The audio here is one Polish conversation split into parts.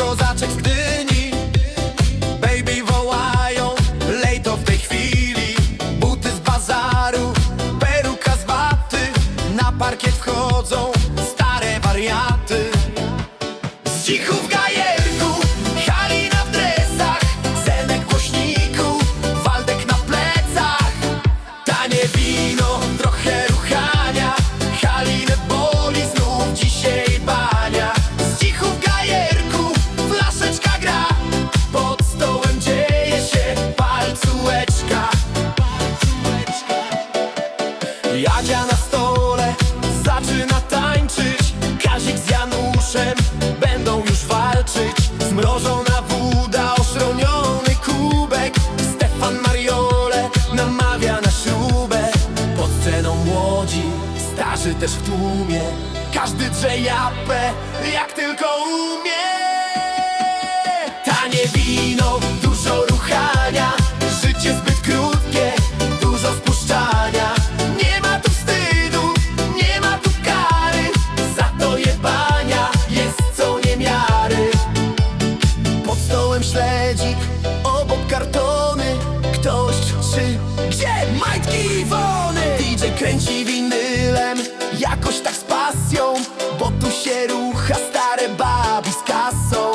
kozaczek z Gdyni zaczyna tańczyć Kazik z Januszem będą już walczyć. Zmrożona woda, oszroniony kubek. Stefan Mariole namawia na śrubę. Pod sceną młodzi, starzy też w tłumie. Każdy drze japę jak tylko umie. Tanie wino, dużo ruchania. Życie zbyt krótkie, śledzik, obok kartony. Ktoś czy gdzie majtki Iwony? DJ kręci winylem, jakoś tak z pasją Bo tu się rucha stare babi z kasą.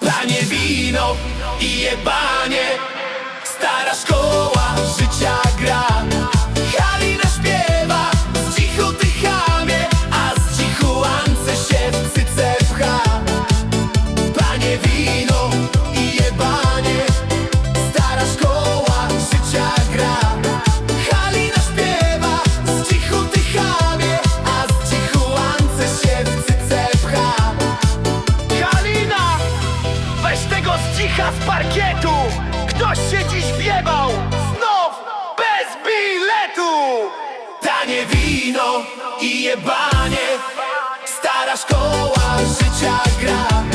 Tanie wino i jebanie parkietu! Ktoś się dziś wjebał! Znów bez biletu! Tanie wino i jebanie Stara szkoła życia gra